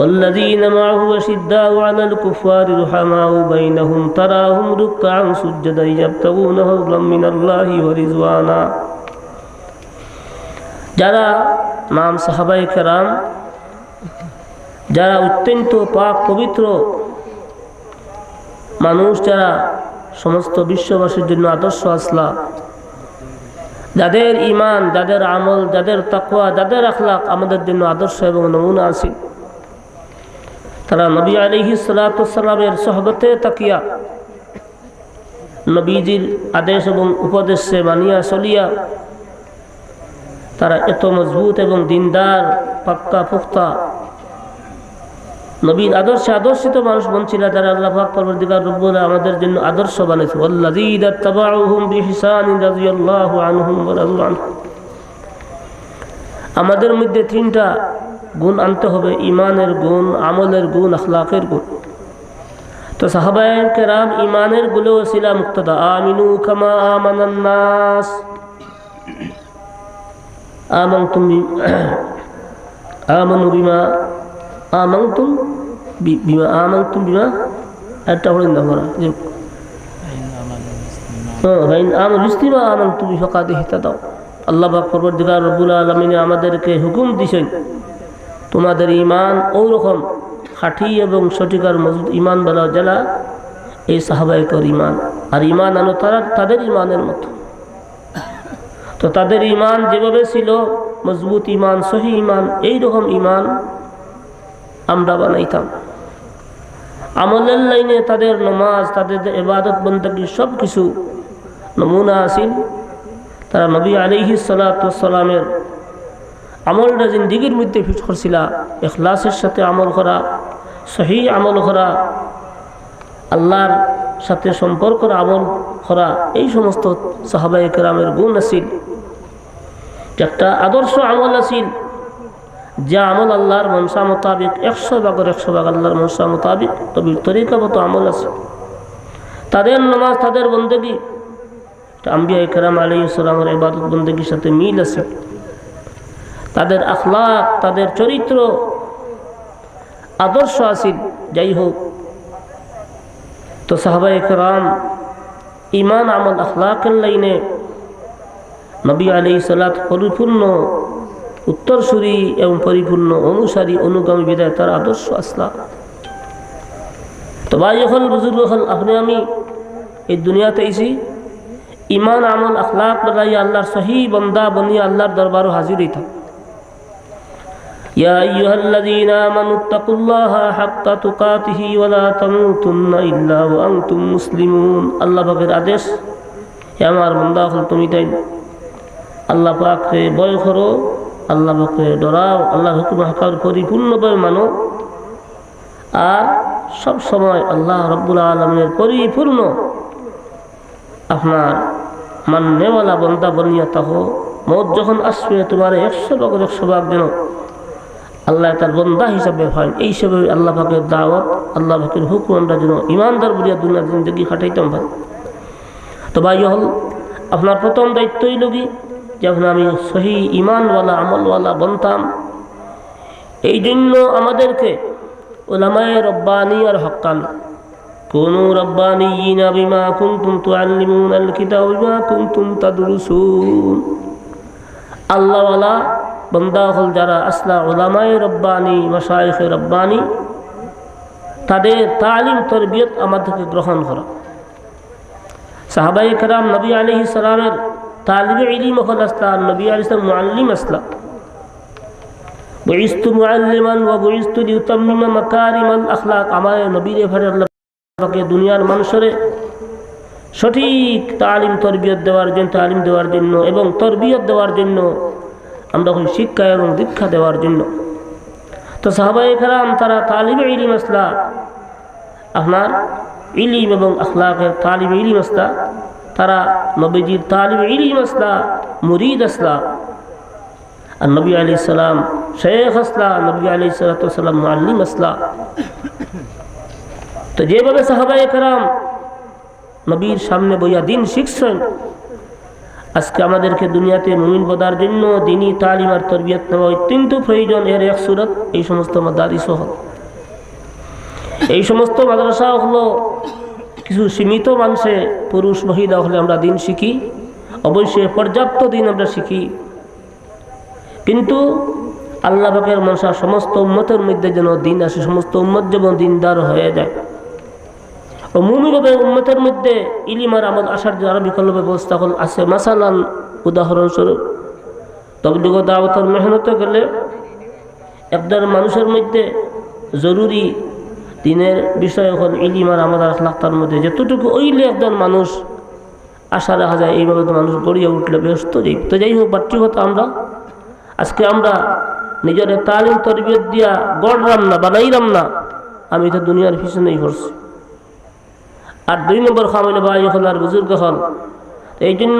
والذين معه أشداء على الكفار رحماء بينهم تراهم ركعا سجدا يبتغون فضلا من الله ورضوانا যারা নাম সাহাবাই কেরাম যারা অত্যন্ত পাক পবিত্র মানুষ যারা সমস্ত বিশ্ববাসীর জন্য আদর্শ আসলা যাদের ইমান যাদের আমল যাদের তাকুয়া যাদের আখলাক আমাদের জন্য আদর্শ এবং নমুনা আছে তারা নবী আলিহি সালাতামের সহবতে তাকিয়া নবীজির আদেশ এবং উপদেশে মানিয়া চলিয়া তারা এত মজবুত এবং দিনদার, পাক্কা, পুক্তা। নবীর আদর্শে আদর্শিত মানুষ বলছিল যারা আল্লাহ পাক পরবর্তীকার আমাদের জন্য আদর্শ বানিয়েছে। আমাদের মধ্যে তিনটা গুণ আনতে হবে, ইমানের গুণ, আমলের গুণ, আখলাকের গুণ। তো সাহাবায়ন কেরাম ইমানেরগুলো ছিল মুক্তদা। আমিনু কামা আমানান নাস। আমানতুম আমানু বিমা, আমানতুম বিমা আমানতুম বিমা। একটা পড়েন না আমরা হ্যাঁ আমার মুসলিমা আমানতুম বিফাকাদে হিতাদাও আল্লাহ পাক রব্বুল আলমিনে আমাদেরকে হুকুম দিছেন তোমাদের ইমান ওরকম খাঁটি এবং সঠিকার মজবুত ইমান বেলা যারা এই সাহাবাহিকর ইমান আর ইমান আনো তারা তাদের ইমানের মতো। তো তাদের ইমান যেভাবে ছিল, মজবুত ইমান সহি ইমান এই রকম ইমান আমরা বানাইতাম। আমলের লাইনে তাদের নমাজ, তাদের এবাদত বন্দী সব কিছু নমুনা আসিল তারা নবী আলিহি সালাতামের আমলটা জিন্দিগির মধ্যে ফিট করছিল এখলাসের সাথে আমল করা সহি আমল করা, আল্লাহর সাথে সম্পর্ক আমল করা, এই সমস্ত সাহাবাই কেরামের গুণ আসিল একটা আদর্শ আমল আসিল যে আমল আল্লাহর মনসা মোতাবিক, একশো ভাগের একশো ভাগ আল্লাহর মনসা মোতাবিক, তবে তরিকাগত আমল আছে। তাদের নামাজ, তাদের বন্দেগী আম্বিয়া কেরাম আলী ইসলামের ইবাদত বন্দীর সাথে মিল আছে। তাদের আখলাক, তাদের চরিত্র, আদর্শ আসিল যাই হোক তো সাহাবাই কেরাম ইমান আমল, আখলাকের লাইনে নবী আলী সালাত পরিপূর্ণ উত্তরসূরি এবং পরিপূর্ণ অনুসারী, অনুগামী বিদায় তার আদর্শ আসলা। তো ভাই হল বুজুর্গ হল আপনি, আমি এই দুনিয়াতে এসি ইমান আমল, আখলাক বানাই আল্লাহর সহি বন্দা বনিয়া আল্লাহর দরবারও হাজির হইতাম। يا أيها الذين آمنوا اتقوا الله حق تقاته ولا تموتن إلا وأنتم مسلمون আল্লাহ পাকের আদেশ হে আমার বন্দা হল তুমি তাই আল্লাহ পাককে ভয় করো আল্লাহ পাককে ডরাও আল্লাহ হুকুম হাকার পরিপূর্ণভাবে মানো আর সব সময় আল্লাহ রব্বুল আলমের পরিপূর্ণ আপনার মান্যওয়ালা বন্দা বনিয়া তাহ মত যখন আসবে তোমার একশো ভাগের একশো ভাগ যেন আল্লাহ তার বন্দা হিসাবে হয়। এই হিসাবে আল্লাহ ভাগের দাওয়াত, আল্লাহ ভাগের হুকুম আমরা যেন ইমানদার বলিয়া দুনিয়া জিন্দগি খাটাইতাম ভাই। তো ভাই হল আপনার প্রথম দায়িত্বই লগি যখন আমি সহি ইমানওয়ালা, আমলওয়ালা বনতাম। এই জন্য আমাদেরকে ওলামায় রব্বানি আর হকান। কোনো রব্বানি বিমা কুন্তুম তু আল্লিমুন আল কিতাব বিমা কুন্তুম তাদুরুসুন। আল্লাহওয়ালা বন্দা হল যারা আসলা ওলামায় রব্বানি, মশাইখ রব্বানি। তাদের তালিম, তরবিয়ত আমাদেরকে গ্রহণ করা। সাহাবাই কারাম নবী আলি সালামের তালিবে ইলিম হল আসলা, নবী আলি সালাম মুআল্লিম আসলা। বইস্তু মুআল্লিমান ওয়া বইস্তু লিউতাম্মিমা মাকারিমাল আখলাক। আমার নবীর এভারে আল্লাহ দুনিয়ার মানুষের সঠিক তালিম, তরবিয়ত দেওয়ার জন্য, তালিম দেওয়ার জন্য এবং তরবিয়ত দেওয়ার জন্য আমরা ওই শিক্ষা এবং দীক্ষা দেওয়ার জন্য। তো সাহাবাই কালাম তারা তালিমে ইলিম আসলা, আপনার ইলিম এবং আখলাকের তালিম ইলিম আসলা, তারা নবীজির তালিম ইলিম আসলা, মুরিদ আসলা, আর নবী আলি সালাম, শেখ আসলা, নবী আলি সালাতাম মাল্লিম আসলা। তো যেভাবে সাহাবাই কালাম নবীর সামনে বইয়া দিন শিখছেন আজকে আমাদেরকে দুনিয়াতে মুমিন বদার জন্য দিনই তালিম আর তরবিয়ত নেওয়া অত্যন্ত প্রয়োজন। এর এক সুরত, এই সমস্ত মাদারি সহ এই সমস্ত মাদ্রাসা হলো কিছু সীমিত মানুষে পুরুষ মহিলা হলে আমরা দিন শিখি, অবশ্যই পর্যাপ্ত দিন আমরা শিখি। কিন্তু আল্লাহ পাকের সমস্ত উম্মতের মধ্যে যেন দিন আসে, সমস্ত উম্মত যেন দিনদার হয়ে যায়। ও মুমিভাবে উম্মতের মধ্যে ইলিমার আমল আসার যে আরও বিকল্প ব্যবস্থা হল আছে। মাসালান উদাহরণস্বরূপ, তবলিগ দাওয়াতের মেহনত গেলে একজন মানুষের মধ্যে জরুরি দিনের বিষয় হল ইলিমার আমাদের আখলাক তার মধ্যে। যতটুকু ওইলে একজন মানুষ আশা রাখা যায়, এইভাবে তো মানুষ গড়িয়ে উঠলে ব্যস্ত যাই তো যাই হোক কথা আমরা, আজকে আমরা নিজের তালিম তরবিয়ত দিয়া গড়লাম না, বানাইলাম না, আমি তো দুনিয়ার পিছনেই করছি আর দুই নম্বর খামিল ভাই হল আর বুজুর্গ হল এই জন্য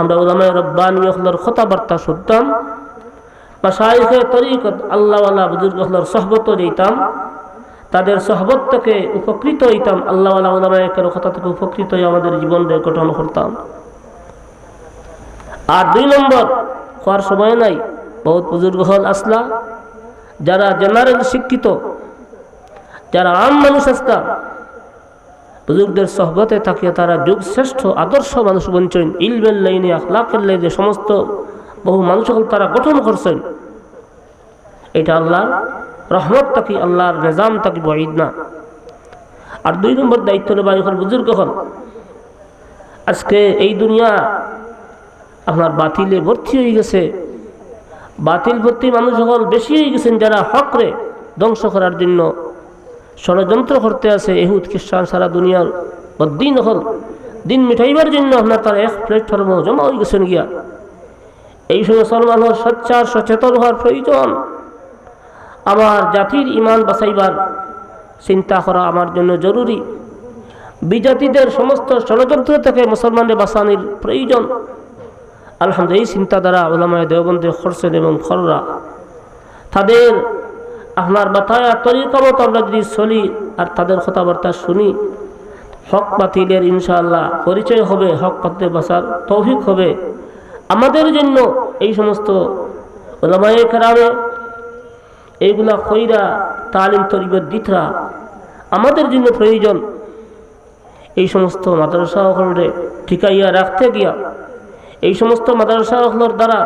আমরা ওলামায় রব্বানি হলার কথাবার্তা শুনতাম বা শাহিখে তরিকত আল্লাহওয়ালা বুজুর্গ হলার সহবত দিতাম, তাদের সহবত থেকে উপকৃত হইতাম, আল্লাহওয়ালা ওলামায়কের কথা থেকে উপকৃত হয়ে আমাদের জীবনকে গঠন করতাম। আর দুই নম্বর, হওয়ার সময় নাই, বহুত বুজুর্গ হল আসলা, যারা জেনারেল শিক্ষিত, যারা আম মানুষ আসতা বুজুর্গদের সহবতে থাকিয়ে তারা যুগ শ্রেষ্ঠ আদর্শ মানুষ বঞ্চন ইলমের লাইনে, আখলাকের লাইনে, সমস্ত বহু মানুষ সকল তারা গঠন করছেন। এটা আল্লাহর রহমত তাকি আল্লাহর নিজাম তাকি বঈদ না। আর দুই নম্বর দায়িত্ব নেবা এখন বুজুর্গ হল আজকে এই দুনিয়া আপনার বাতিলে ভর্তি হয়ে গেছে। বাতিল ভর্তি মানুষ সকল বেশি হয়ে গেছেন যারা হকরে ধ্বংস করার জন্য। ষড়যন্ত্র করতে আছে এহুদ, খ্রিস্টান, সারা দুনিয়ার দিন হল। দিন মিঠাইবার জন্য আপনার তার এক প্ল্যাটফর্ম জমা হয়ে গেছেন গিয়া। এই সময় মুসলমান হল সচ্চার, সচেতন হওয়ার প্রয়োজন। আমার জাতির ইমান বাঁচাইবার চিন্তা করা আমার জন্য জরুরি। বিজাতিদের সমস্ত ষড়যন্ত্র থেকে মুসলমানদের বাঁচানোর প্রয়োজন। আলহামদুলিল্লাহ, এই চিন্তা দ্বারা ওলামায় দেওবন্দে খরচেন এবং খররা। তাদের আপনার বাতায়া তরিকা মতো আমরা যদি চলি আর তাদের কথাবার্তা শুনি, হক বাতিলের ইনশাআল্লাহ পরিচয় হবে, হক পাতে বাসার তৌফিক হবে। আমাদের জন্য এই সমস্ত ওলামায়ে কেরামে এইগুলা খৈরা, তালিম তরিবের দিতরা আমাদের জন্য প্রয়োজন। এই সমস্ত মাদ্রাসাগুলোরে ঠিকাইয়া রাখতে গিয়া, এই সমস্ত মাদ্রাসাগুলোর দ্বারা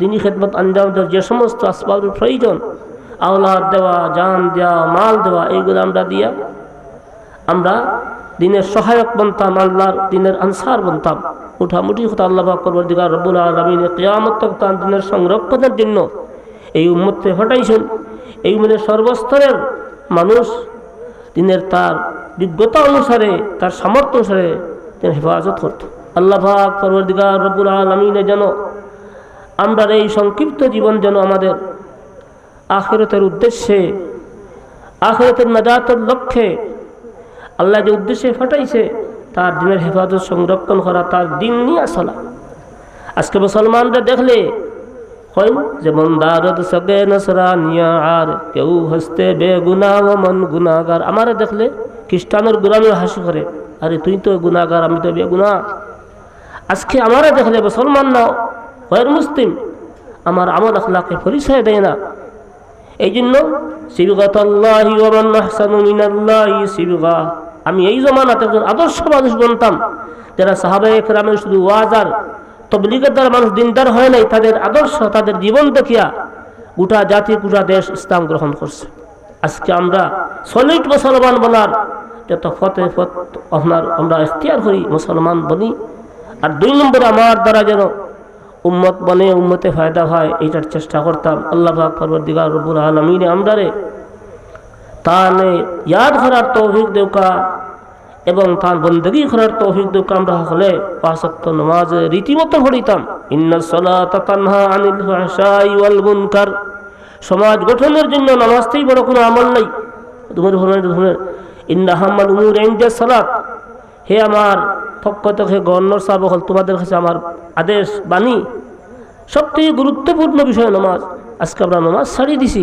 দিনী খেদমত আঞ্জাম যে সমস্ত আসবাবের প্রয়োজন আওলাদ দেওয়া, জান দেওয়া, মাল দেওয়া, এইগুলো আমরা দিয়া আমরা দিনের সহায়ক বনতাম, আল্লাহর দিনের আনসার বনতাম। মুঠামুঠি কথা আল্লাহ করবার দিকে রব্বুল আলমিনের কেয়ামত দিনের সংরক্ষণের জন্য এই উম্মতকে হটাইছেন। এই উম্মতের সর্বস্তরের মানুষ দিনের তার যোগ্যতা অনুসারে, তার সামর্থ্য অনুসারে তিনি হেফাজত করত। আল্লাহ ভাগ পরবর্তীকার রব্বুল আলমিনে যেন আমরা এই সংক্ষিপ্ত জীবন যেন আমাদের আখেরতের উদ্দেশ্যে, আখেরতের নাজাতের লক্ষ্যে আল্লাহ যে উদ্দেশ্যে ফাটাইছে, তার দিনের হেফাজত সংরক্ষণ করা, তার দিন নিয়ে চলা। আজকে মুসলমানরা দেখলে হয় যেমন দারদ সগে নসরা নিয়া আর কেউ হসতে বেগুনা ও মন গুনাগার আমারে দেখলে খ্রিস্টানের গুলামি হাসি করে, আরে তুই তো গুনাগার আমি তো বেগুনা। আজকে আমারে দেখলে মুসলমান না হয় মুসলিম, আমার আমল আখলাকে পরিচয় দেয় না। এই জন্য আমি এই জমানাতে একজন আদর্শ মানুষ বনতাম, যারা একরামের শুধু ওয়াজার তবলিগের দ্বারা মানুষ দিনদার হয় নাই, তাদের আদর্শ, তাদের জীবন দেখিয়া গোটা জাতি, গোটা দেশ ইসলাম গ্রহণ করছে। আজকে আমরা সলিড মুসলমান বলার যত ফতে ফত, আপনার, আমরা এখতিয়ার করি মুসলমান বলি, আর দুই নম্বরে আমার দ্বারা যেন উম্মত বনে উম্মতে ফায়দা হয় এইটার চেষ্টা করতাম। আল্লাহ পাক পরবর্তীকার রব্বুল আলমিনে আমরারে তানে ইয়াদ করার তৌফিক দেউকা এবং তার বন্দগি করার তৌফিক দেউকা আমরা হলে পাঁচক্ত নমাজ রীতিমতো পড়িতাম। ইন্না সলাতা তানহা আনিল ফাহশাই ওয়াল সমাজ গঠনের জন্য নামাজতেই বড় কোনো আমল নাই। তোমার ধরনের ধরনের ইন্না হাম্মাল উমুর সালাত। হে আমার পক্ষ থেকে গভর্নর সাহেব হল তোমাদের কাছে আমার আদেশ, বাণী। সবথেকে গুরুত্বপূর্ণ বিষয় নমাজ। আজকে আমরা নমাজ ছাড়িয়ে দিছি।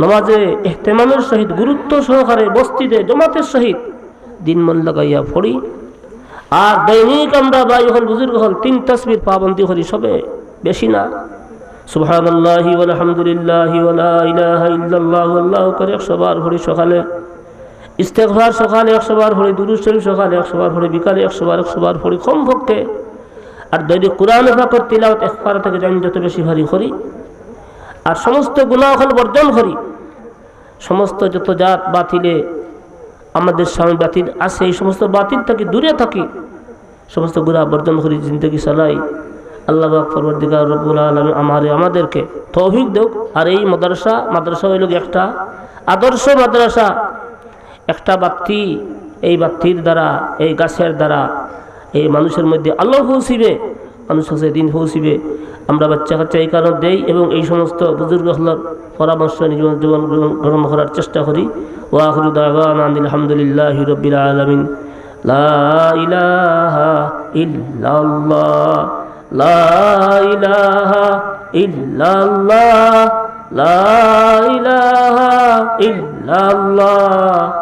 নমাজে এহতেমামের সহিত, গুরুত্ব সহকারে বস্তিতে জমাতের সহিত দিন মন লাগাইয়া পড়ি। আর দৈনিক আমরা বাই হল বুজুর্গ হল তিন তসবির পাবন্দি করি, সবে বেশি না। সুবহান আল্লাহি আলহামদুলিল্লাহি ওলা ইলাহা ইল্লাল্লাহু, আল্লাহু করে একশো বার ভরি সকালে। ইস্তেকভার সকালে একশো বার পড়ি দুরুজ শরীফ সকালে একশো বার পড়ি, বিকালে একশো বার একশো বার পড়ি কম ভক্তে আর দৈনিক কোরআন ফাঁকর তিলাওয়াত একবার থেকে জানি যত বেশি ভারী করি। আর সমস্ত গুণাহল বর্জন করি। সমস্ত যত জাত বাতিলে আমাদের স্বামী বাতিল আছে, এই সমস্ত বাতিল থাকি দূরে থাকি। সমস্ত গুণা বর্জন করি, জিন্দগি চালাই। আল্লাহ ফরবর্দিগার রব্বুল আলম আমার, আমাদেরকে তৌফিক দেখ আর এই মাদ্রাসা মাদ্রাসা হইল একটা আদর্শ মাদ্রাসা। একটা বাতি এই বাতির দ্বারা, এই গাছের দ্বারা, এই মানুষের মধ্যে আল্লাহ পৌঁছিবে মানুষ আছে দিন পৌঁছিবে আমরা বাচ্চা কাচ্চা এই কারণ দেই এবং এই সমস্ত বুজুর্গ হলার পরামর্শ জীবন জীবন গ্রহণ করার চেষ্টা করি। ওয়াহরু দাওয়ান আলহামদুলিল্লাহ আলমিন। ইলাহা ইল্লাল্লাহ।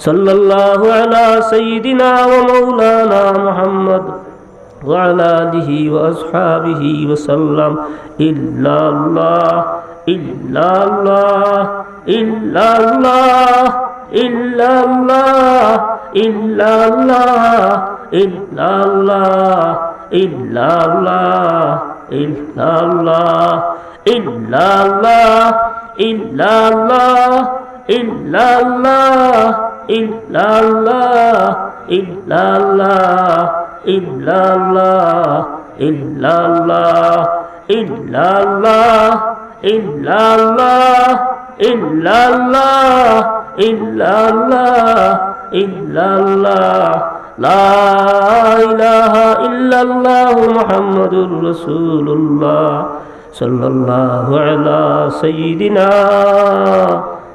صلى الله على سيدنا ومولانا محمد وعلى آله وأصحابه وسلم إلا الله إلا الله إلا الله إلا الله إلا الله إلا الله إلا الله إلا الله إلا الله إلا الله إلا الله ইল্লাল্লাহ ইল্লাল্লাহ ইল্লাল্লাহ ইল্লাল্লাহ সাল্লাল্লাহু আলা সাইয়্যিদিনা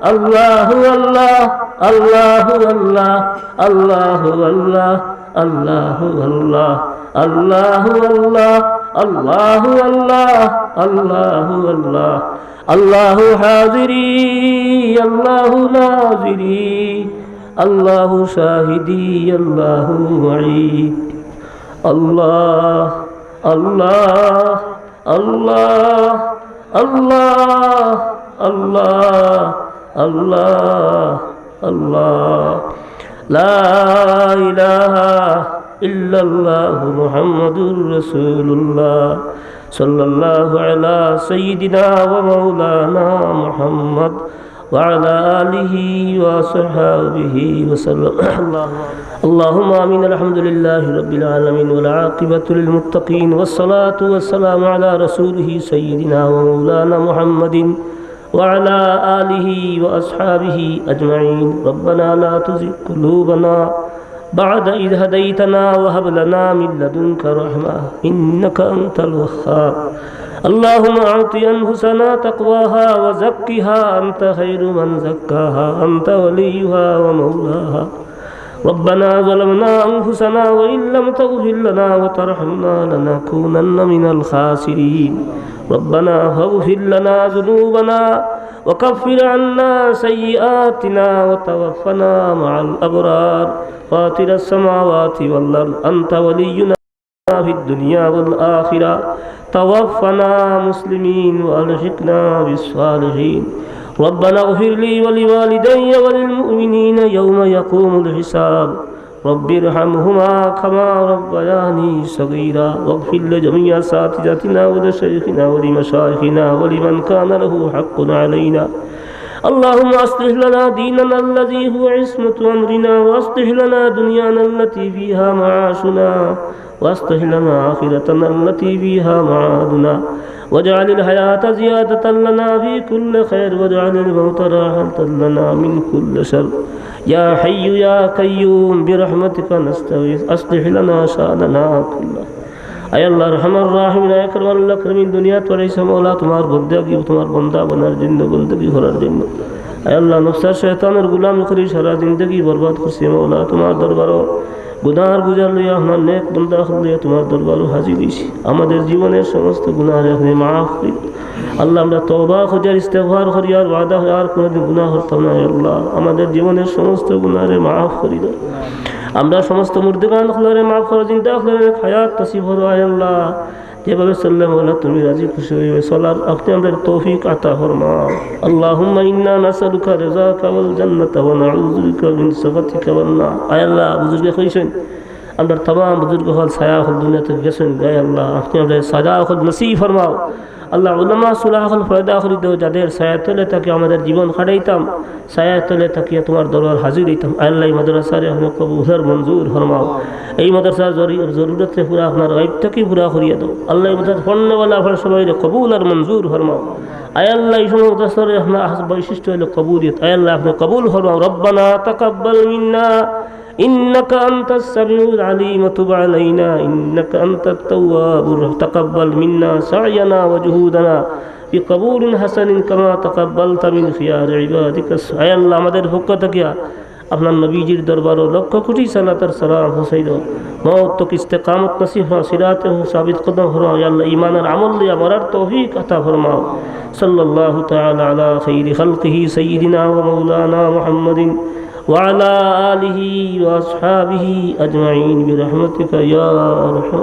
আল্লাহু আল্লাহ আল্লাহু আল্লাহ আল্লাহু আল্লাহ আল্লাহু আল্লাহ আল্লাহু আল্লাহ আল্লাহু আল্লাহ আল্লাহু আল্লাহ, আল্লাহু হাজিরি, আল্লাহু নাজিরি, আল্লাহু শাহিদি, আল্লাহু মাই আল্লাহ আল্লাহ আল্লাহ আল্লাহ আল্লাহ আল্লাহ আল্লাহ লা ইলাহা ইল্লাল্লাহু মুহাম্মাদুর রাসূলুল্লাহ সাল্লাল্লাহু আলা সাইয়্যিদিনা ওয়া মাওলানা মুহাম্মদ وعلى آله وصحابه وسلم اللهم آمين الحمد لله رب العالمين والعاقبة للمتقين والصلاة والسلام على رسوله سيدنا ومولانا محمد وعلى آله وأصحابه أجمعين. ربنا لا تزغ قلوبنا بعد إذ هديتنا وهب لنا من لدنك رحمة إنك أنت الوهاب. اللهم أعط أنفسنا تقواها وزكها. أنت خير من زكاها. أنت وليها ومولاها. ربنا ظلمنا أنفسنا وإن لم تغفر لنا وترحمنا لنكونن من الخاسرين. ربنا فاغفر لنا ذنوبنا وكفر عنا سيئاتنا وتوفنا مع الأبرار. فاطر السماوات والأرض أنت ولينا في الدنيا والآخرة. توفنا مسلمين وألحقنا بالصالحين. ربنا اغفر لي ولوالدي وللمؤمنين يوم يقوم الحساب. رب ارحمهما كما ربياني صغيرا. واغفر لجميع اساتذتنا ولشيخنا ولمشايخنا ولمن كان له حق علينا. اللهم أصلح لنا ديننا الذي هو عصمة أمرنا وأصلح لنا دنيانا التي فيها معاشنا وأصلح لنا آخرتنا التي فيها معادنا. واجعل الحياة زيادة لنا في كل خير واجعل الموت راحة لنا من كل شر. يا حي يا قيوم برحمتك نستغيث أصلح لنا شأننا كله. দুনিয়া সমলা তোমার বন্দাগি তোমার বনার জন্য জন্য। শয়তানের গুলাম করি, সারা বরবাদ মৌলা তোমার দরবারও। গুনার গুজার লইয়া আমার নেক বন্দা তোমার দরবারও হাজির আমাদের জীবনের সমস্ত আপনি মাফ করি। আল্লাহ, আমরা করি, আর আর কোনোদিন না আমাদের জীবনের সমস্ত মাফ আমরা সমস্ত মুর্দিগান খোলারে মাফ করো চিন্তা খোলারে হায়াত তসিব হরো আয় আল্লাহ যেভাবে চললে মোলা তুমি রাজি খুশি হইবে চলার আপনি আমাদের তৌফিক আতা ফরমাও আল্লাহুম্মা ইন্না নাসালুকা রিজাকা ওয়াল জান্নাতা ওয়া নাউযু বিকা মিন সাখাতিকা ওয়ান নার আয় আল্লাহ বুজুর্গে কইছেন আমরা तमाम বুজুর্গ হল ছায়া হল দুনিয়াতে গেছেন গায় আল্লাহ আপনি আমাদের সাজা হল নসিব ফরমাও আল্লাহ উলামা সুলাহ হল ফয়দা করি দেও যাদের ছায়া তলে তাকে আমাদের জীবন খাটাইতাম ছায়া তলে তাকিয়ে তোমার দরবার হাজির হইতাম। আল্লাহ মাদ্রাসারে কবুলার মঞ্জুর ফরমাও। এই মাদ্রাসার জরুরতে পুরা আপনার গাইবটাকে পুরা করিয়া দাও। আল্লাহ মাদ্রাসা পণ্যওয়ালা আপনার সবাই কবুল আর মঞ্জুর ফরমাও। আয় আল্লাহ এই সময় মাদ্রাসারে আপনার বৈশিষ্ট্য হলো কবুলিয়ত। আয় আল্লাহ আপনি কবুল ফরমাও। রব্বানা তাকাব্বাল মিন্না। إنك أنت السميع العليم وتب علينا إنك أنت التواب الرحيم. تقبل منا سعينا وجهودنا بقبول حسن كما تقبلت من خيار عبادك أي الله আমাদের পক্ষ থেকে আপনার নবীজির দরবারও লক্ষ কোটি সালাতার সালাম হোসাইদ মত তো ইস্তেকামত নসিব হওয়া সিরাতে হো সাবিত কদম হরো আল্লাহ ইমানের আমল লিয়া মরার তৌফিক আতা ফরমাও সাল্লাল্লাহু তাআলা আলা খাইরি খালকিহি সাইয়্যিদিনা ওয়া মাওলানা মুহাম্মাদিন وعلى آله وأصحابه أجمعين برحمتك يا أرحم